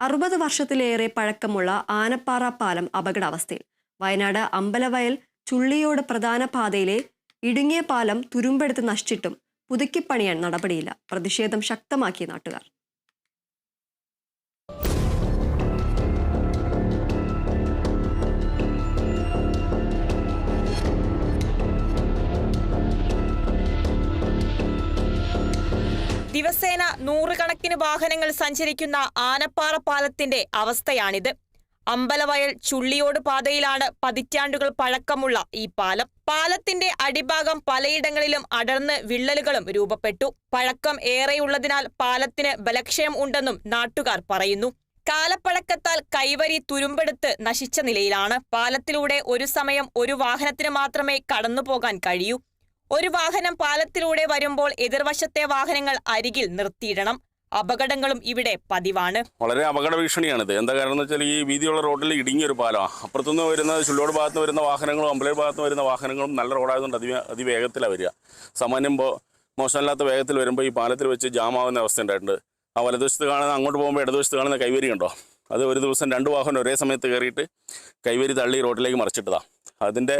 അറുപത് വർഷത്തിലേറെ പഴക്കമുള്ള ആനപ്പാറ പാലം അപകടാവസ്ഥയിൽ വയനാട് അമ്പലവയൽ ചുള്ളിയോട് പ്രധാന പാതയിലെ ഇടുങ്ങിയ പാലം തുരുമ്പെടുത്ത് നശിച്ചിട്ടും പുതുക്കിപ്പണിയാൻ നടപടിയില്ല പ്രതിഷേധം ശക്തമാക്കിയ നാട്ടുകാർ ദിവസേന നൂറുകണക്കിന് വാഹനങ്ങൾ സഞ്ചരിക്കുന്ന ആനപ്പാറ പാലത്തിന്റെ അവസ്ഥയാണിത്. അമ്പലവയൽ ചുള്ളിയോട് പാതയിലാണ് പതിറ്റാണ്ടുകൾ പഴക്കമുള്ള ഈ പാലം. പാലത്തിന്റെ അടിഭാഗം പലയിടങ്ങളിലും അടർന്ന് വിള്ളലുകളും രൂപപ്പെട്ടു. പഴക്കം ഏറെയുള്ളതിനാൽ പാലത്തിന് ബലക്ഷയം ഉണ്ടെന്നും നാട്ടുകാർ പറയുന്നു. കാലപ്പഴക്കത്താൽ കൈവരി തുരുമ്പെടുത്ത് നശിച്ച നിലയിലാണ്. പാലത്തിലൂടെ ഒരു സമയം ഒരു വാഹനത്തിന് മാത്രമേ കടന്നുപോകാൻ കഴിയൂ. ഒരു വാഹനം പാലത്തിലൂടെ വരുമ്പോൾ എതിർവശത്തെ വാഹനങ്ങൾ അരികിൽ നിർത്തിയിടണം. അപകടങ്ങളും ഇവിടെ പതിവാണ്. വളരെ അപകട ഭീഷണിയാണിത്. എന്താ കാരണം വെച്ചാൽ ഈ വീതിയുള്ള റോഡിൽ ഇടുങ്ങിയൊരു പാലമാണ് അപ്പുറത്തുനിന്ന് വരുന്ന ചുള്ളോട് ഭാഗത്ത് നിന്ന് വരുന്ന വാഹനങ്ങളും അമ്പലൂർ ഭാഗത്ത് നിന്ന് വരുന്ന വാഹനങ്ങളും നല്ല റോഡായതുകൊണ്ട് അതി അതിവേഗത്തിലാണ് വരിക. സാമാന്യം മോശമല്ലാത്ത വേഗത്തിൽ വരുമ്പോൾ ഈ പാലത്തിൽ വെച്ച് ജാമാവുന്ന അവസ്ഥ ഉണ്ടായിട്ടുണ്ട്. ആ വലതുവശത്ത് കാണുന്ന അങ്ങോട്ട് പോകുമ്പോൾ ഇടതുവശത്ത് കാണുന്ന കൈവരി ഉണ്ടോ അത് ഒരു ദിവസം രണ്ട് വാഹനം ഒരേ സമയത്ത് കയറിയിട്ട് കൈവരി തള്ളി റോഡിലേക്ക് മറിച്ചിട്ടതാണ് അതിന്റെ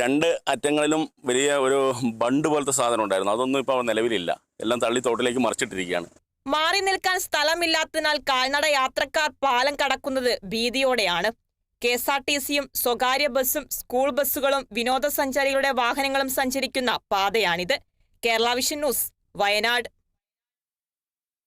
രണ്ട് അറ്റങ്ങളിലും വലിയ ഒരു ബണ്ട് പോലത്തെ സാധനം ഉണ്ടായിരുന്നു അതൊന്നും ഇപ്പോൾ നിലവിലില്ല. എല്ലാം തള്ളി തോട്ടിലേക്ക് മറിച്ചിട്ടിരിക്കുകയാണ്. മാറി നിൽക്കാൻ സ്ഥലമില്ലാത്തതിനാൽ കാൽനട യാത്രക്കാർ പാലം കടക്കുന്നത് ഭീതിയോടെയാണ്. കെ എസ് ആർ ടി സിയും സ്വകാര്യ ബസ്സും സ്കൂൾ ബസ്സുകളും വിനോദസഞ്ചാരികളുടെ വാഹനങ്ങളും സഞ്ചരിക്കുന്ന പാതയാണിത്. Kerala vision news Wayanad.